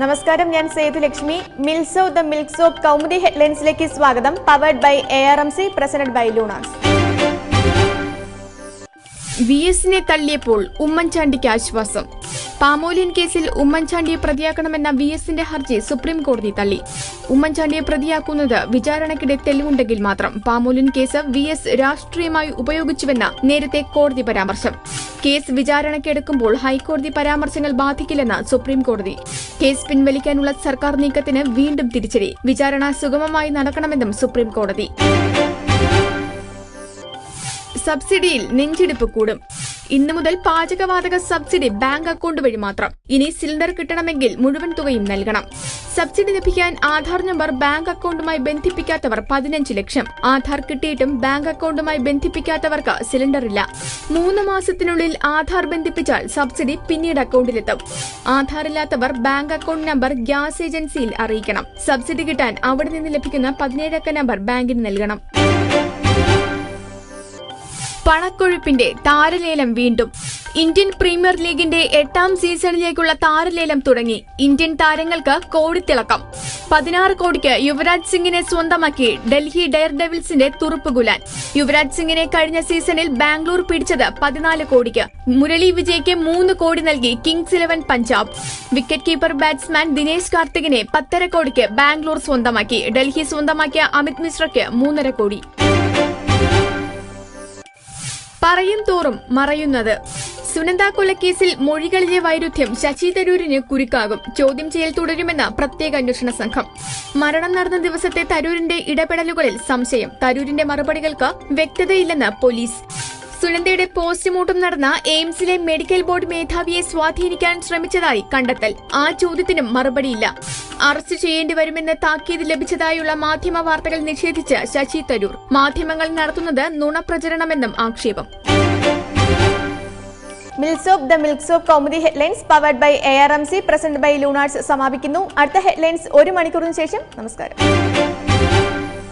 നമസ്കാരം ഞാൻ സേതുലക്ഷ്മി മിൽസ് ഓഫ് ദ മിൽക്സ് ഓഫ് കൗമുദി ഹെഡ്ലൈൻസിലേക്ക് സ്വാഗതം. Powered by A R M C presented by Luna's V എസിനെ തള്ളിയപ്പോൾ ഉമ്മൻചാണ്ടിക്ക് ആശ്വാസം. പാമോലിയൻ കേസിൽ ഉമ്മൻചാണ്ടിയെ പ്രതിയാക്കണമെന്ന വി എസിന്റെ ഹർജി സുപ്രീം കോടതി തള്ളി. ഉമ്മൻചാണ്ടിയെ പ്രതിയാക്കുന്നത് വിചാരണയ്ക്കിടെ തെളിവുണ്ടെങ്കിൽ മാത്രം. പാമോലിയൻ കേസ് വി എസ് രാഷ്ട്രീയമായി ഉപയോഗിച്ചുവെന്ന നേരത്തെ കോടതി പരാമർശം. കേസ് വിചാരണയ്ക്കെടുക്കുമ്പോൾ ഹൈക്കോടതി പരാമർശങ്ങൾ ബാധിക്കില്ലെന്ന് സുപ്രീം കോടതി കേസ് പിൻവലിക്കാനുള്ള സർക്കാർ നീക്കത്തിന് വീണ്ടും തിരിച്ചടി. വിചാരണ സുഗമമായി നടക്കണമെന്നും സുപ്രീം കോടതി സബ്സിഡിയിൽ നെഞ്ചിടിപ്പ് കൂടും. ഇന്നു മുതൽ പാചകവാതക സബ്സിഡി ബാങ്ക് അക്കൗണ്ട് വഴി മാത്രം. ഇനി സിലിണ്ടർ കിട്ടണമെങ്കിൽ മുഴുവൻ തുകയും നൽകണം. സബ്സിഡി ലഭിക്കാൻ ആധാർ നമ്പർ ബാങ്ക് അക്കൗണ്ടുമായി ബന്ധിപ്പിക്കാത്തവർ പതിനഞ്ച് ലക്ഷം. ആധാർ കിട്ടിയിട്ടും ബാങ്ക് അക്കൗണ്ടുമായി ബന്ധിപ്പിക്കാത്തവർക്ക് സിലിണ്ടർ ഇല്ല മൂന്ന് മാസത്തിനുള്ളിൽ ആധാർ ബന്ധിപ്പിച്ചാൽ സബ്സിഡി പിന്നീട് അക്കൗണ്ടിലെത്തും. ആധാർ ഇല്ലാത്തവർ ബാങ്ക് അക്കൗണ്ട് നമ്പർ ഗ്യാസ് ഏജൻസിയിൽ അറിയിക്കണം. സബ്സിഡി കിട്ടാൻ അവിടെ നിന്ന് ലഭിക്കുന്ന പതിനേഴക്ക നമ്പർ ബാങ്കിന് നൽകണം. പണക്കൊഴുപ്പിന്റെ താരലേലം വീണ്ടും. ഇന്ത്യൻ പ്രീമിയർ ലീഗിന്റെ എട്ടാം സീസണിലേക്കുള്ള താരലേലം തുടങ്ങി. ഇന്ത്യൻ താരങ്ങൾക്ക് കോടിത്തിളക്കം. പതിനാറ് കോടിക്ക് യുവരാജ് സിംഗിനെ സ്വന്തമാക്കി ഡൽഹി ഡയർ ഡെവിൾസിന്റെ തുറുപ്പുകുലാൻ യുവരാജ് സിംഗിനെ കഴിഞ്ഞ സീസണിൽ ബാംഗ്ലൂർ പിടിച്ചത് പതിനാല് കോടിക്ക്. മുരളി വിജയ്ക്ക് മൂന്ന് കോടി നൽകി kings eleven Punjab. Wicket keeper batsman Dinesh കാർത്തികിനെ പത്തര കോടിക്ക് ബാംഗ്ലൂർ സ്വന്തമാക്കി. ഡൽഹി സ്വന്തമാക്കിയ അമിത് മിശ്രയ്ക്ക് മൂന്നര കോടി. പറയും തോറും മറയുന്നത്. സുനന്ദ കൊലക്കേസിൽ മൊഴികളിലെ വൈരുദ്ധ്യം ശശി തരൂരിന് കുരുക്കാകും. ചോദ്യം ചെയ്യൽ തുടരുമെന്ന് പ്രത്യേക അന്വേഷണ സംഘം. മരണം നടന്ന ദിവസത്തെ തരൂരിന്റെ ഇടപെടലുകളിൽ സംശയം. തരൂരിന്റെ മറുപടികൾക്ക് വ്യക്തതയില്ലെന്ന് പോലീസ്. സുനന്ദയുടെ പോസ്റ്റ്മോർട്ടം നടന്ന എയിംസിലെ മെഡിക്കൽ ബോർഡ് മേധാവിയെ സ്വാധീനിക്കാൻ ശ്രമിച്ചതായി കണ്ടെത്തൽ. ആ ചോദ്യത്തിനും മറുപടിയില്ല. അറസ്റ്റ് ചെയ്യേണ്ടി വരുമെന്ന് താക്കീത് ലഭിച്ചതായുള്ള മാധ്യമ വാർത്തകൾ നിഷേധിച്ച് ശശി തരൂർ. മാധ്യമങ്ങൾ നടത്തുന്നത് നുണപ്രചരണമെന്നും ആക്ഷേപം. മിൽസ് ഓഫ് ദ മിൽക്ക് soap Kaumudi headlines powered by A R M C present by ലൂണാർട്സ് സമാപിക്കുന്നു. അടുത്ത ഹെഡ്ലൈൻസ് ഒരു മണിക്കൂറിന് ശേഷം. നമസ്കാരം.